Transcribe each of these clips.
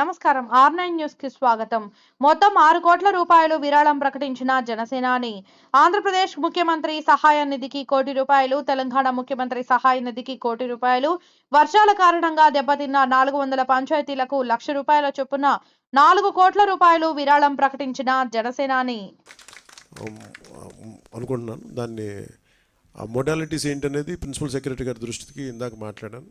నమస్కారం. Are nine న్యూస్కి స్వాగతం. మొత్తం ఆరు కోట్ల రూపాయలు విరాళం ప్రకటించిన జనసేనాని. ఆంధ్రప్రదేశ్ ముఖ్యమంత్రి సహాయ నిధికి కోటి రూపాయలు తెలంగాణ ముఖ్యమంత్రి సహాయ నిధికి కోటి రూపాయలు. వర్షాల కారణంగా దెబ్బతిన్న నాలుగు వందల పంచాయతీలకు లక్ష రూపాయల చొప్పున నాలుగు కోట్ల రూపాయలు విరాళం ప్రకటించిన జనసేనాని. అనుకుంటున్నాను. దాన్ని ఆ మోడాలిటీస్ ఏంటనేది ప్రిన్సిపల్ సెక్రటరీ గారి దృష్టికి ఇందాక మాట్లాడాను.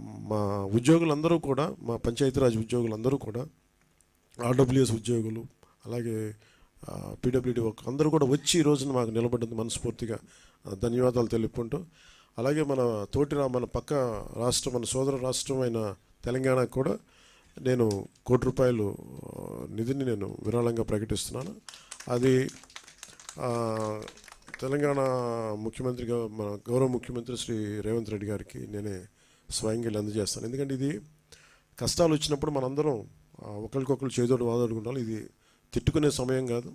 మా ఉద్యోగులందరూ కూడా మా పంచాయతీరాజ్ ఉద్యోగులందరూ కూడా ఆర్డబ్ల్యూఎస్ ఉద్యోగులు అలాగే పీడబ్ల్యూడి వర్క్ అందరూ కూడా వచ్చి ఈ రోజున మాకు నిలబడింది మనస్ఫూర్తిగా. ధన్యవాదాలు తెలుపుకుంటూ అలాగే మన తోటి మన పక్క రాష్ట్రం మన సోదర రాష్ట్రం అయిన తెలంగాణకు కూడా నేను కోటి రూపాయలు నిధిని నేను విరాళంగా ప్రకటిస్తున్నాను. అది తెలంగాణ ముఖ్యమంత్రిగా మన గౌరవ ముఖ్యమంత్రి శ్రీ రేవంత్ రెడ్డి గారికి నేనే స్వయంగా వెళ్ళి అందజేస్తాను ఎందుకంటే ఇది కష్టాలు వచ్చినప్పుడు మనందరం ఒకరికొకరు చేదోడు వాదోడుకుంటాం ఇది తిట్టుకునే సమయం కాదు.